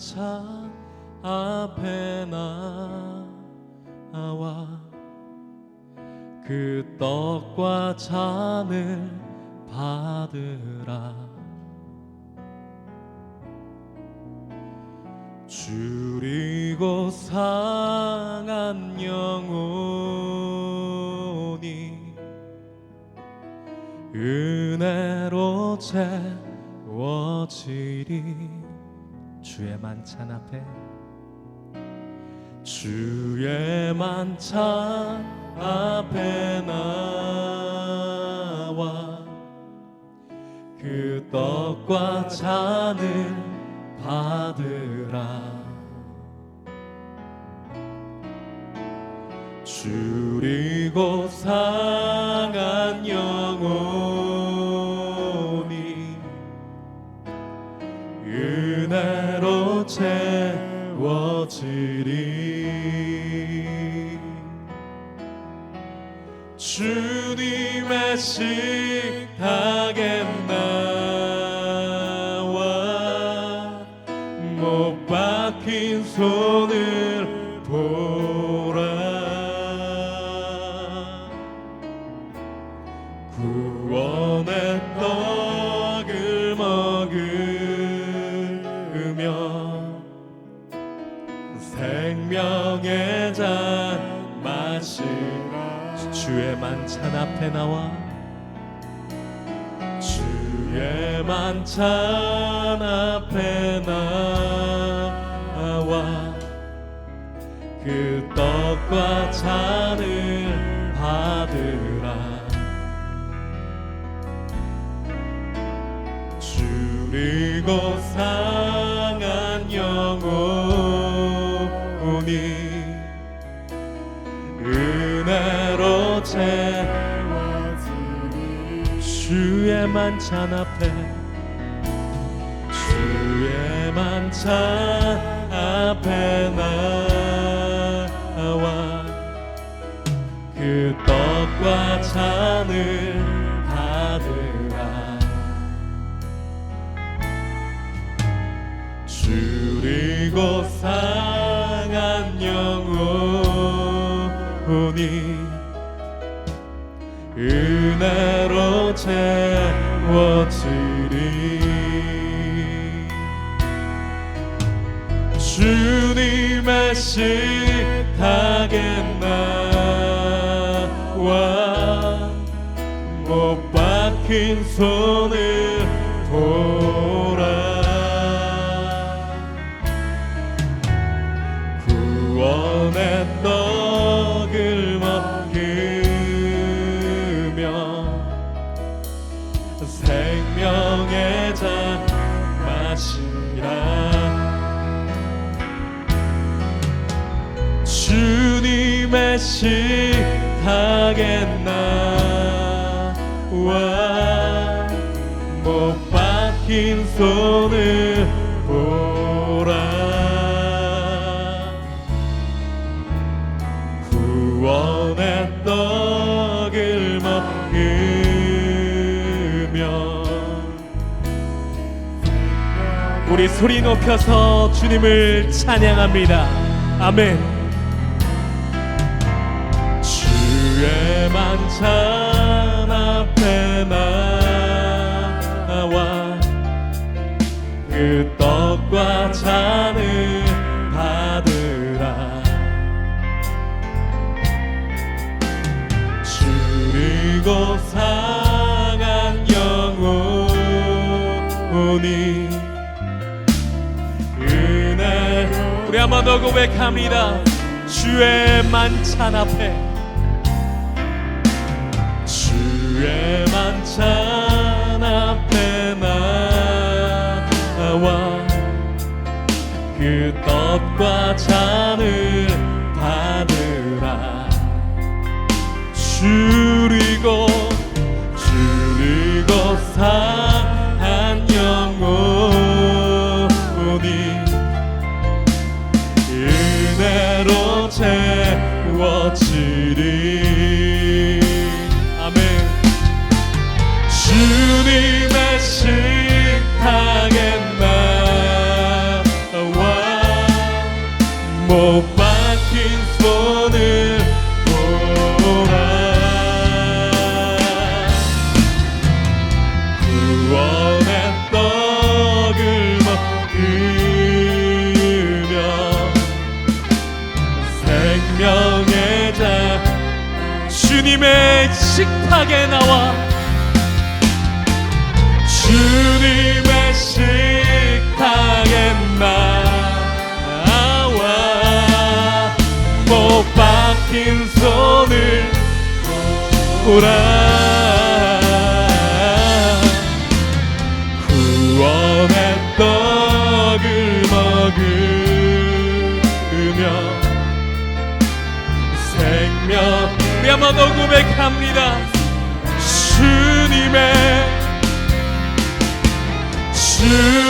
만찬 앞에 나와 그 떡과 잔을 받으라. 줄이고 상한 영혼이 은혜로 채워지리 주의 만찬 앞에. 주의 만찬 앞에 나와 그 떡과 잔을 받으라. 줄이고 상 식탁에 나와 못 박힌 손을 보라. 구원의 떡을 먹으며 생명의 잔 마시라. 주의 만찬 앞에 나와 만찬 앞에 나와 그 떡과 잔을 받으라. 줄이고 상한 영혼이 은혜로 채워지리. 주의 만찬 앞에 만찬 앞에 나와 그 떡과 잔을 받으라. 줄이고 상한 영혼이 은혜로 채워지 의 식탁에 나와 못 박힌 손을 보 손을 보라. 우리 소리 높여서 주님을 찬양합니다. 아멘. 주의 만찬 그 떡과 잔을 받으라. 줄이고 상한 영혼이 은혜 우리 한 번 더 고백합니다. 주의 만찬 앞에. 주의 만찬 그 떡과 잔을 주님의 식탁에 나와. 주님의 식탁에 나와. 못 박힌 손을 보라 나도 고백합니다. 주님의 주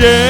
yeah.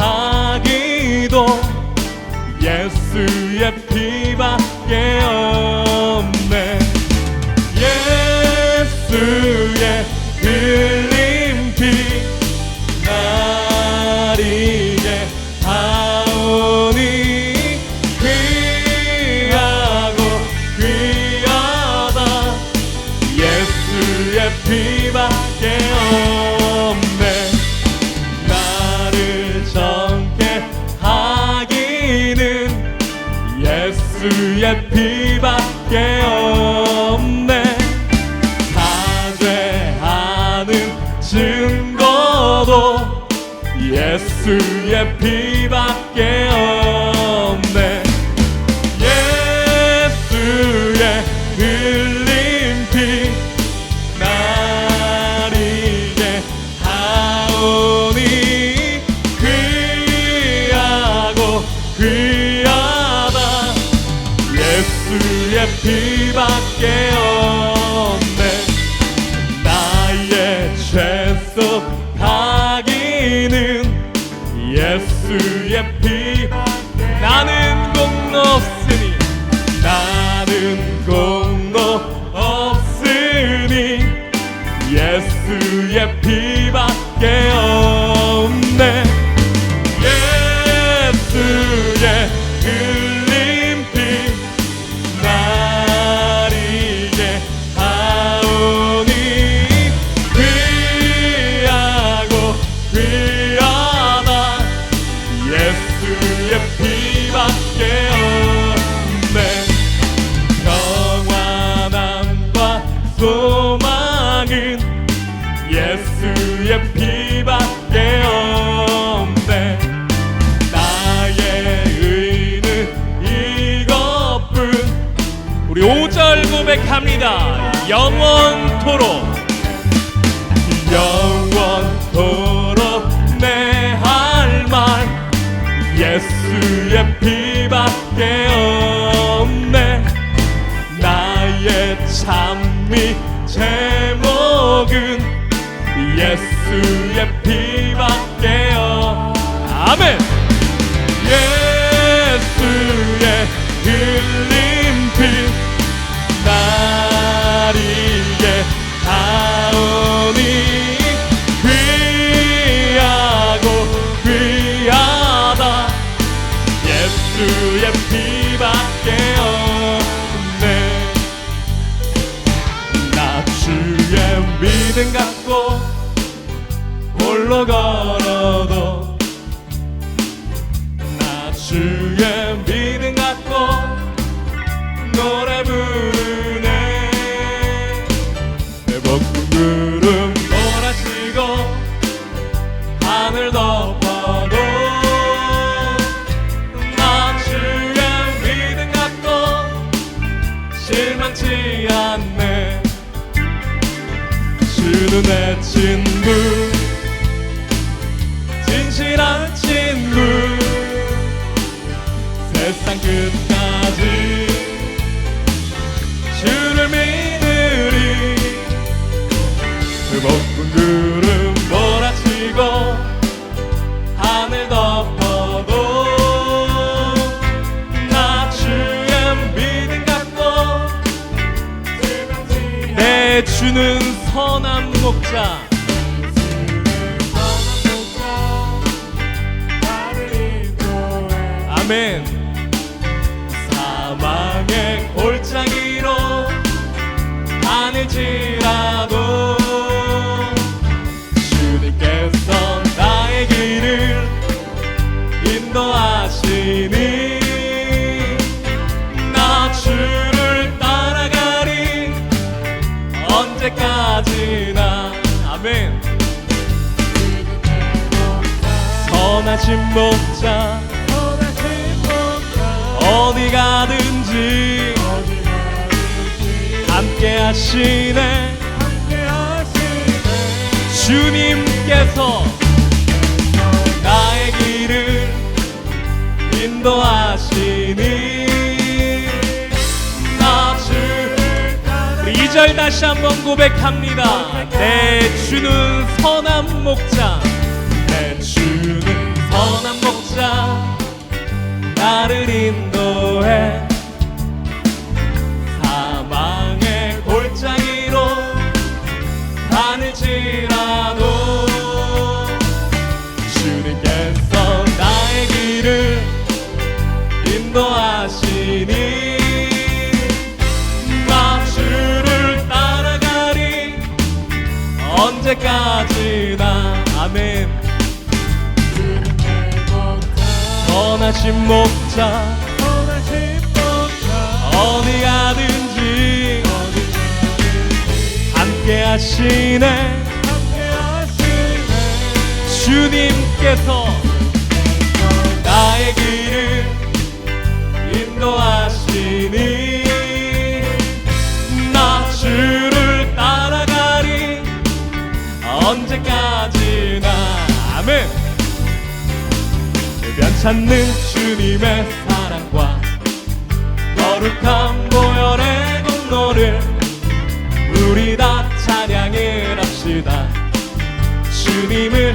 은폐하기도 예수의 피밖에 없 주님밖에 없 제목은 예수의 피. 주는 선한 목자 아멘 사망의 골짜기로 안을 지. 가진 목자 어디 가든지 함께 하시네 주님께서 나의 길을 인도하시니 우절 다시 한번 고백합니다. 내 주는 선한 목자. 찾아 나를 인도해. 사망의 골짜기로 다닐지라도 주님께서 나의 길을 인도하시니 나 주를 따라가리 언제까지나. 아멘. 선하신 목자 어디 가든지. 함께 하시네. 주님께서 나의 길을 인도하시니 나 주를 따라가리. 언제까지나. 아멘 변찮는 주님의 사랑과 거룩한 보혈의 공로를 우리 다 찬양을 합시다. 주님을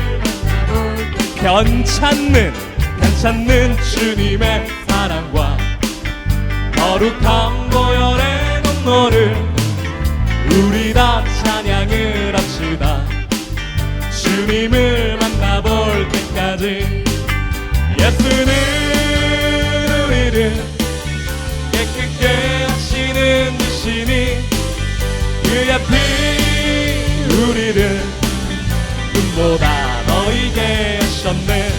변찮는 변찮는 주님의 사랑과 거룩한 보혈의 공로를 우리 다 찬양을 합시다. 주님을 만나볼 때까지 보다 너희게 하셨네.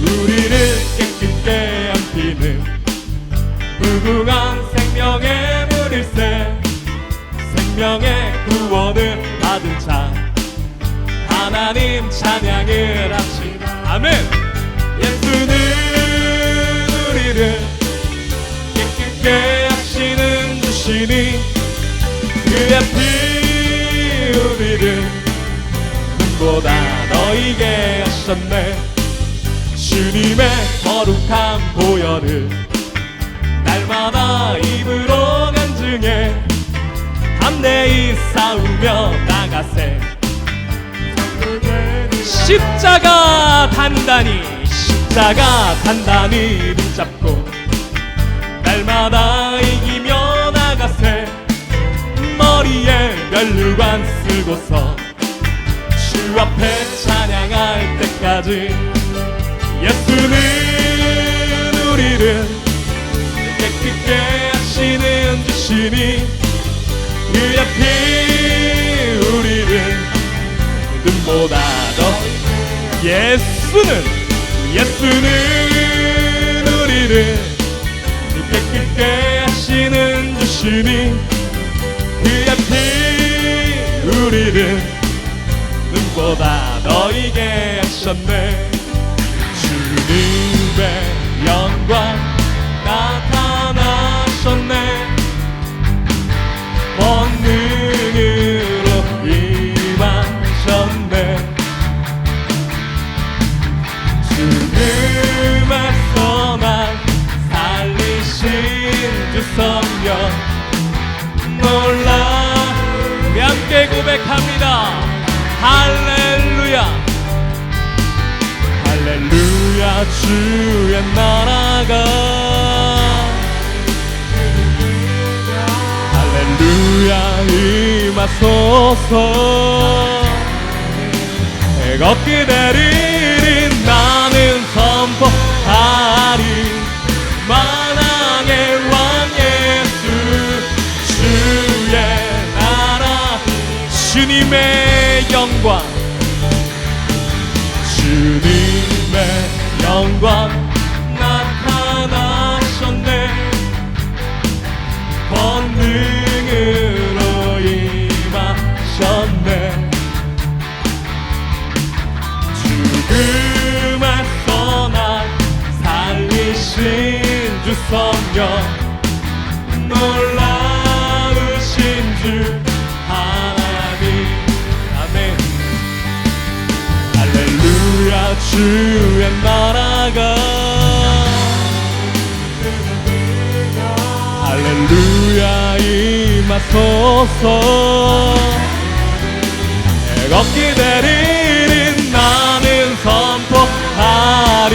우리를 깨끗게 한 피는 무궁한 생명의 물일세. 생명의 구원을 받은 자 하나님 찬양을 합시다. 아멘 다 너희게 하셨네. 주님의 거룩한 보혈을 날마다 입으로 간증해 담대히 싸우며 나가세. 십자가 단단히 십자가 단단히 붙잡고 날마다 이기며 나가세. 머리에 면류관 쓰고서 주 앞에 찬양할 때까지 예수는 우리를 깨끗게 하시는 주시니 그의 피 우리를 눈보다 더 예수는 예수는 우리를 깨끗게 하시는 주시니 그의 피 우리를 눈보다 너희게 하셨네. 주님의 영광 나타나셨네. 권능으로 임하셨네. 날 살리신 주 성령 놀라 함께 고백합니다 할렐루야. 할렐루야 주의 나라가. 할렐루야 임하소서. 걷게 되리니 나는 선포하리. 만왕의 주님의 영광. 주님의 영광 나타나셨네. 권능으로 임하셨네. 죽음에서 날 살리신 주 성령 주의 나라가. 할렐루야 임하소서. 걷게 되리는 나는 선포하리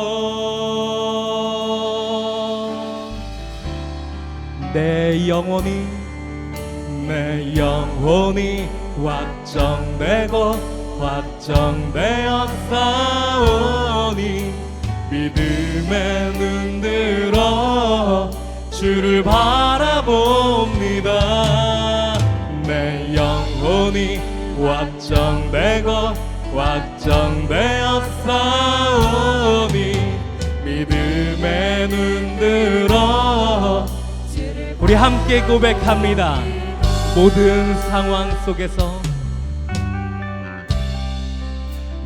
내 영혼이 내 영혼이 확정되고 확정되어 싸우니 믿음에 눈들어 주를 바라봅니다. 내 영혼이 확정되고 확정되어 싸우니 믿음에 눈들어 우리 함께 고백합니다. 모든 상황 속에서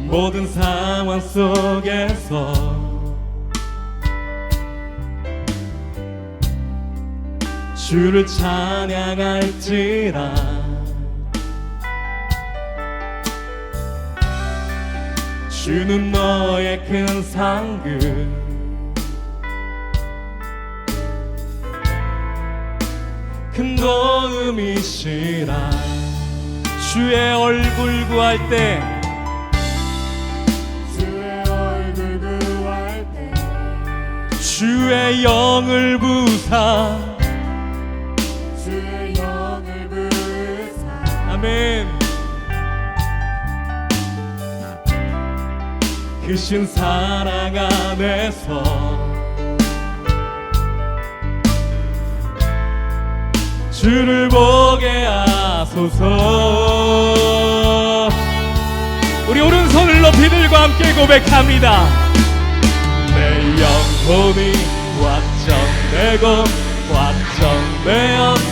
모든 상황 속에서 주를 찬양할지라. 주는 너의 큰 상급 큰 도움이시라 주의 얼굴 구할 때. 주의 얼굴 구할 때. 주의 영을 부사. 주의 영을 부사. 아멘. 크신 사랑 안에서 주를 보게 하소서. 우리 오른손을 높이 들고 함께 고백합니다. 내 영혼이 확정되어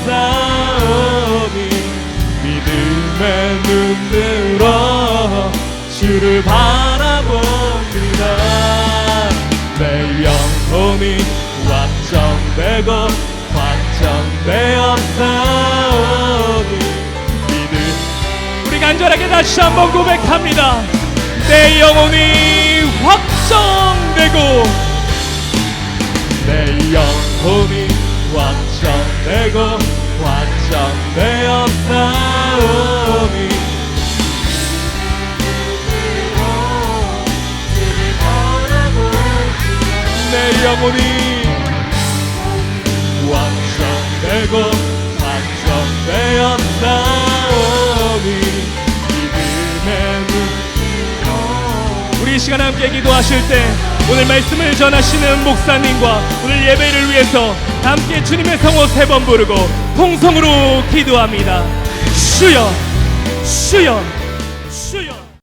싸우니 믿음의 눈들어 주를 바라봅니다. 내 영혼이 확정되고 싸우니 믿음 우리 간절하게 다시 한번 고백합니다. 내 영혼이 확정되고 내 영혼이 확정되고 확정되어 싸우니 내 영혼이 되고 확정되어 싸우니 믿음의 눈 우리 이 시간 함께 기도하실 때 오늘 말씀을 전하시는 목사님과 오늘 예배를 위해서 함께 주님의 성호 세 번 부르고 통성으로 기도합니다. 주여, 주여,